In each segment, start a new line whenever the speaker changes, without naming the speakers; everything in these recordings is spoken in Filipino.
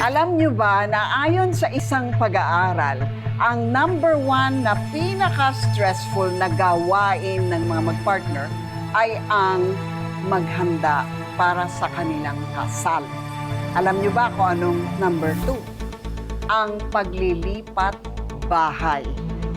Alam nyo ba na ayon sa isang pag-aaral, ang number one na pinaka-stressful na gawain ng mga mag-partner ay ang maghanda para sa kanilang kasal. Alam nyo ba kung anong number two? Ang paglilipat bahay.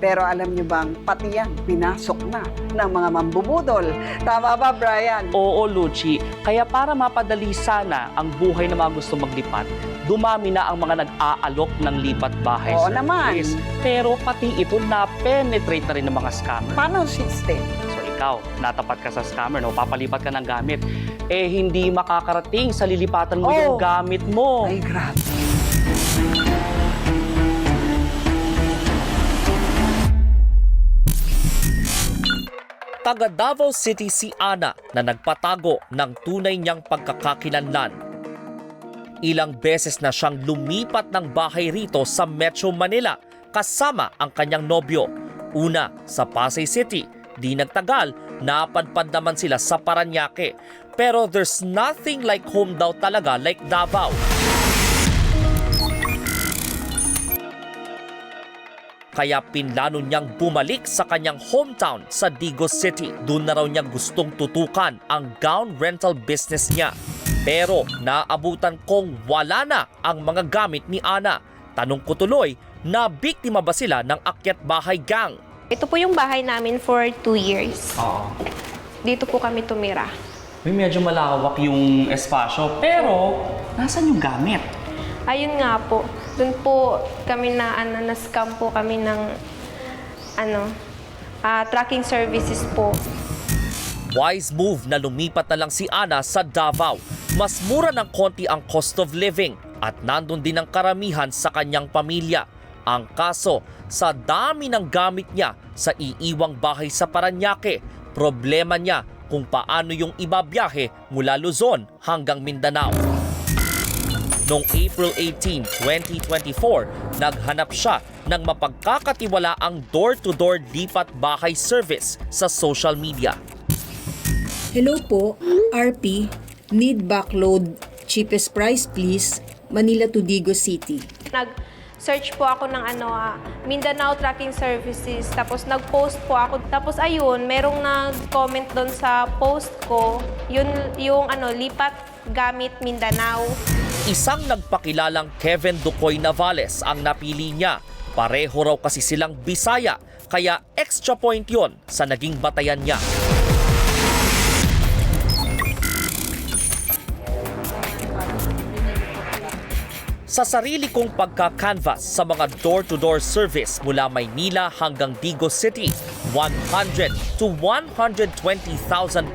Pero alam nyo bang pati yan, pinasok na ng mga mambubudol. Tama ba, Brian?
Oo, Luchi. Kaya para mapadali sana ang buhay ng mga gusto maglipat, dumami na ang mga nag-aalok ng lipat bahay
Oo naman.
Pero pati ito na-penetrate na rin ng mga scammer.
Paano system?
So ikaw, natapat ka sa scammer, no? papalipat ka ng gamit. Eh, hindi makakarating sa lilipatan mo
Oh.
yung gamit mo.
Ay, grabe.
taga Davao City si Ana na nagpatago ng tunay niyang pagkakakilanlan. Ilang beses na siyang lumipat ng bahay rito sa Metro Manila kasama ang kanyang nobyo. Una sa Pasay City, di nagtagal, napadpad naman sila sa Paranaque. Pero there's nothing like home daw talaga like Davao. Kaya pinlano niyang bumalik sa kanyang hometown sa Digos City. Doon na raw niya gustong tutukan ang gown rental business niya. Pero naabutan kong wala na ang mga gamit ni Ana. Tanong ko tuloy, na biktima ba sila ng akyat bahay gang?
Ito po yung bahay namin for two years.
Oo.
Dito po kami tumira.
May medyo malawak yung espasyo, pero nasan yung gamit?
Ayun nga po, doon po kami na, ano, na-scam po kami ng, ano, ah, tracking services po.
Wise move na lumipat na lang si Ana sa Davao. Mas mura ng konti ang cost of living at nandun din ang karamihan sa kanyang pamilya. Ang kaso, sa dami ng gamit niya sa iiwang bahay sa Paranaque, problema niya kung paano yung ibabiyahe mula Luzon hanggang Mindanao. Noong April 18, 2024, naghanap siya ng mapagkakatiwalaang door-to-door lipat bahay service sa social media.
Hello po, RP. Need backload. Cheapest price please. Manila to Digo City.
Nag-search po ako ng ano, ah, Mindanao Tracking Services. Tapos nag-post po ako. Tapos ayun, merong nag-comment doon sa post ko. Yun yung ano, lipat gamit Mindanao.
Isang nagpakilalang Kevin Ducoy Navales ang napili niya. Pareho raw kasi silang Bisaya, kaya extra point yon sa naging batayan niya. Sa sarili kong pagka-canvas sa mga door-to-door service mula Maynila hanggang Digos City, 100 to 120,000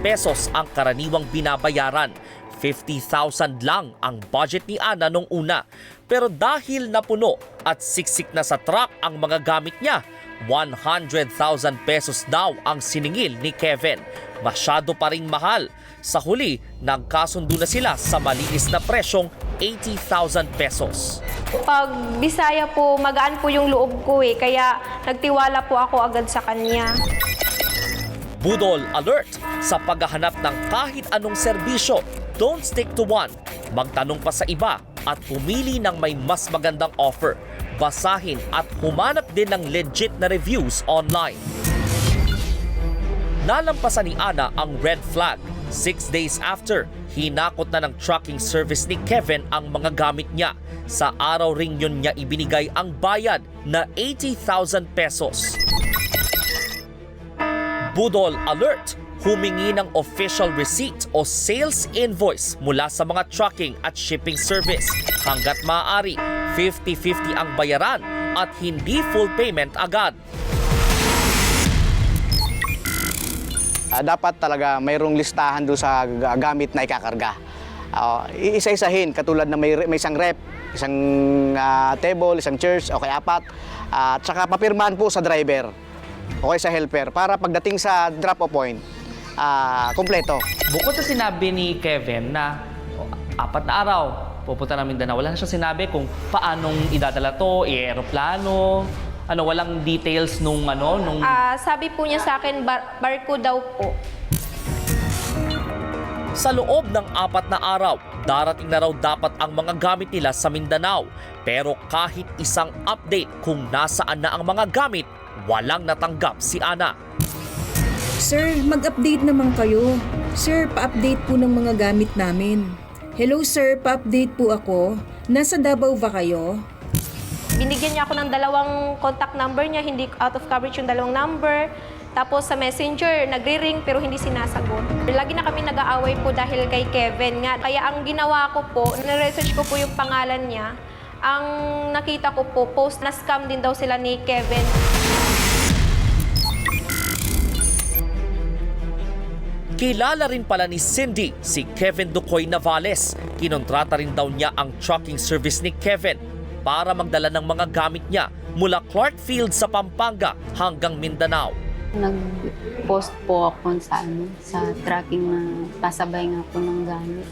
pesos ang karaniwang binabayaran. 50,000 lang ang budget ni Ana nung una. Pero dahil napuno at siksik na sa truck ang mga gamit niya, 100,000 pesos daw ang siningil ni Kevin. Masyado pa ring mahal. Sa huli, nagkasundo na sila sa malinis na presyong 80,000 pesos.
Pag Bisaya po, magaan po yung loob ko eh. Kaya nagtiwala po ako agad sa kanya.
Budol alert sa paghahanap ng kahit anong serbisyo. Don't stick to one. Magtanong pa sa iba at pumili ng may mas magandang offer. Basahin at humanap din ng legit na reviews online. Nalampasan ni Ana ang red flag. Six days after, hinakot na ng trucking service ni Kevin ang mga gamit niya. Sa araw ring yun niya ibinigay ang bayad na 80,000 pesos. Budol Alert! Humingi ng official receipt o sales invoice mula sa mga trucking at shipping service. Hanggat maaari, 50-50 ang bayaran at hindi full payment agad.
Ah, dapat talaga mayroong listahan doon sa gamit na ikakarga. Ah, isa-isahin, katulad na may, may isang rep, isang ah, table, isang chairs, o kaya apat. Ah, at saka papirmahan po sa driver o kaya sa helper para pagdating sa drop-off point, ah, kompleto.
Bukod sa sinabi ni Kevin na oh, apat na araw pupunta namin Mindanao, wala na siya sinabi kung paanong idadala to, i-aeroplano, ano, walang details nung ano, nung...
Ah, sabi po niya sa akin, bar- barko daw po.
Sa loob ng apat na araw, darating na raw dapat ang mga gamit nila sa Mindanao. Pero kahit isang update kung nasaan na ang mga gamit, walang natanggap si Ana.
Sir, mag-update naman kayo. Sir, pa-update po ng mga gamit namin. Hello sir, pa-update po ako. Nasa Davao ba kayo?
Binigyan niya ako ng dalawang contact number niya, hindi out of coverage yung dalawang number. Tapos sa messenger, nagre-ring pero hindi sinasagot. Lagi na kami nag-aaway po dahil kay Kevin nga. Kaya ang ginawa ko po, na-research ko po yung pangalan niya. Ang nakita ko po, post na scam din daw sila ni Kevin.
Kilala rin pala ni Cindy si Kevin Ducoy Navales. Kinontrata rin daw niya ang trucking service ni Kevin para magdala ng mga gamit niya mula Clarkfield sa Pampanga hanggang Mindanao.
Nag-post po ako sa, ano, sa tracking na pasabay nga po ng gamit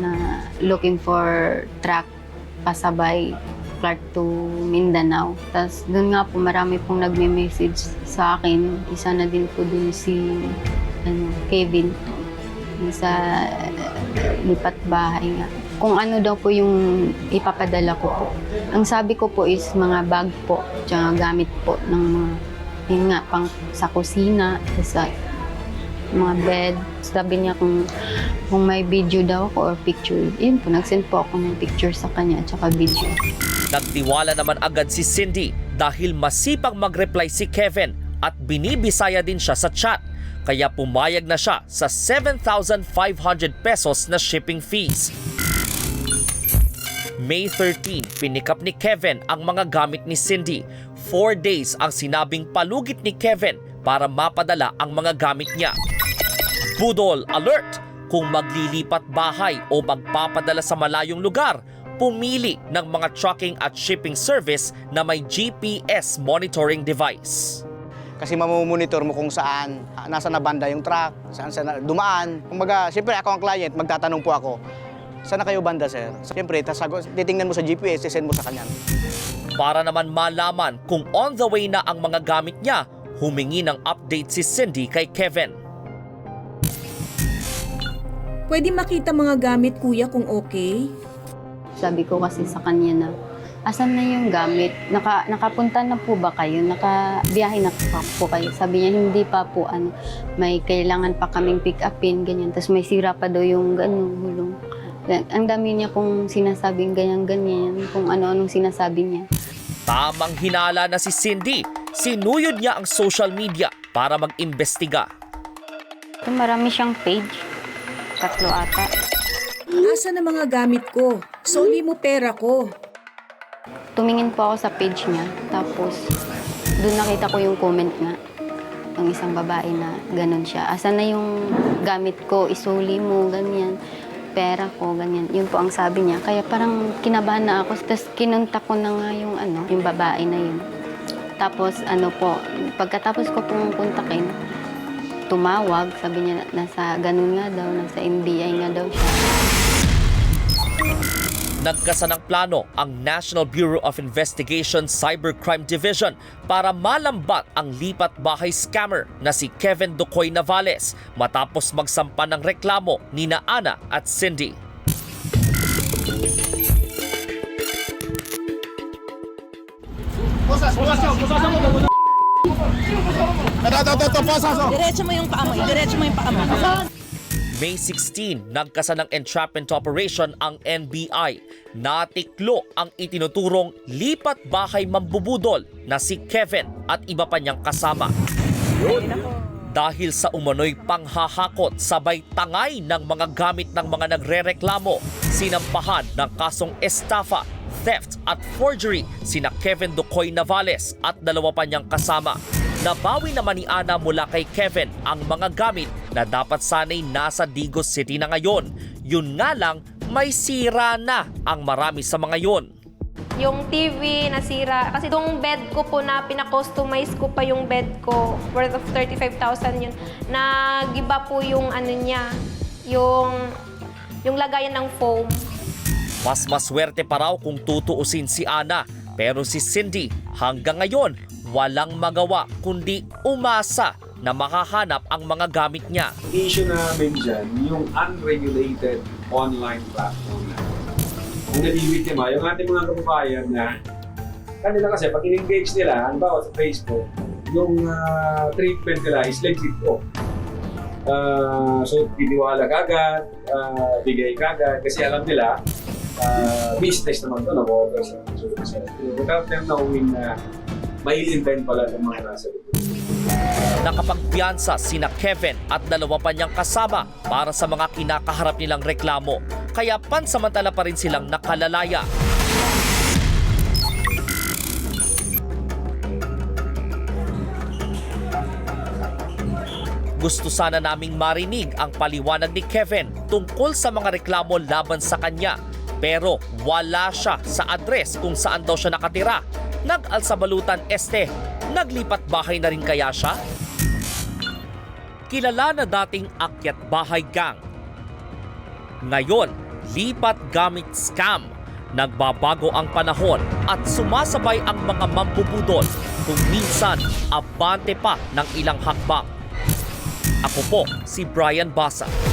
na looking for track pasabay Clark to Mindanao. Tapos doon nga po marami pong nagme-message sa akin. Isa na din po dun si ano, Kevin sa lipat bahay nga. Kung ano daw po yung ipapadala ko po. Ang sabi ko po is mga bag po, tsaka gamit po ng mga yun nga, pang sa kusina, sa mga bed. Sabi niya kung, kung may video daw ako or picture. Yun po, nag-send po ako ng picture sa kanya at saka video.
Nagtiwala naman agad si Cindy dahil masipag mag-reply si Kevin at binibisaya din siya sa chat. Kaya pumayag na siya sa 7,500 pesos na shipping fees. May 13, pinikap ni Kevin ang mga gamit ni Cindy. Four days ang sinabing palugit ni Kevin para mapadala ang mga gamit niya. Budol alert! Kung maglilipat bahay o magpapadala sa malayong lugar, pumili ng mga trucking at shipping service na may GPS monitoring device.
Kasi mamumonitor mo kung saan, ah, nasa na banda yung truck, saan saan na- dumaan. Kumbaga, siyempre ako ang client, magtatanong po ako, saan na kayo banda, sir? Siyempre, tasago, titingnan mo sa GPS, send mo sa kanya.
Para naman malaman kung on the way na ang mga gamit niya, humingi ng update si Cindy kay Kevin.
Pwede makita mga gamit kuya kung okay?
Sabi ko kasi sa kanya na, asan na yung gamit? Naka, nakapunta na po ba kayo? Nakabiyahe na pa po kayo? Sabi niya, hindi pa po. Ano, may kailangan pa kaming pick upin, ganyan. Tapos may sira pa daw yung ganun, gulong. Ang dami niya kung sinasabing ganyan-ganyan, kung ano-anong sinasabi niya.
Tamang hinala na si Cindy. Sinuyod niya ang social media para mag-imbestiga.
Ito, marami siyang page. Tatlo ata.
Asa na mga gamit ko? Soli mo pera ko.
Tumingin po ako sa page niya. Tapos, doon nakita ko yung comment nga ng isang babae na ganun siya. Asan na yung gamit ko? Isuli mo, ganyan. Pera ko, ganyan. Yun po ang sabi niya. Kaya parang kinabahan na ako. Tapos kinunta ko na nga yung, ano, yung babae na yun. Tapos ano po, pagkatapos ko pong kontakin, tumawag. Sabi niya, nasa ganun nga daw, nasa NBI nga daw siya.
Nagkasa ng plano ang National Bureau of Investigation Cybercrime Division para malambat ang lipat bahay scammer na si Kevin Ducoy Navales matapos magsampa ng reklamo ni na Ana at Cindy.
Diretso mo yung paa mo. Diretso mo yung paa mo.
May 16, nagkasa ng entrapment operation ang NBI. Natiklo ang itinuturong lipat bahay mambubudol na si Kevin at iba pa niyang kasama. Dahil sa umano'y panghahakot sabay tangay ng mga gamit ng mga nagrereklamo, sinampahan ng kasong estafa, theft at forgery sina Kevin Ducoy Navales at dalawa pa niyang kasama. Nabawi naman ni Ana mula kay Kevin ang mga gamit na dapat sana'y nasa Digos City na ngayon. Yun nga lang, may sira na ang marami sa mga yon.
Yung TV nasira. Kasi itong bed ko po na pinakustomize ko pa yung bed ko, worth of 35,000 yun. Nagiba po yung ano niya, yung, yung lagayan ng foam.
Mas maswerte pa raw kung tutuusin si Ana. Pero si Cindy hanggang ngayon walang magawa kundi umasa na makahanap ang mga gamit niya.
issue namin dyan, yung unregulated online platform na. Ang nalilitima, yung ating mga kababayan na kanila kasi pag in-engage nila, halimbawa sa Facebook, yung ah, treatment nila is legit po. Ah, so, tiniwala kagad, uh, bigay kagad, kasi alam nila, ah, business naman to, nag-offer sa services. Without them knowing na may invent pala ng mga nasa likod.
Sina Kevin at dalawa pa niyang kasama para sa mga kinakaharap nilang reklamo. Kaya pansamantala pa rin silang nakalalaya. Gusto sana naming marinig ang paliwanag ni Kevin tungkol sa mga reklamo laban sa kanya. Pero wala siya sa address kung saan daw siya nakatira. Nag-alsabalutan este, naglipat bahay na rin kaya siya? Kilala na dating akyat bahay gang. Ngayon, lipat gamit scam. Nagbabago ang panahon at sumasabay ang mga mambubudol kung minsan abante pa ng ilang hakbang. Ako po si Brian Basa.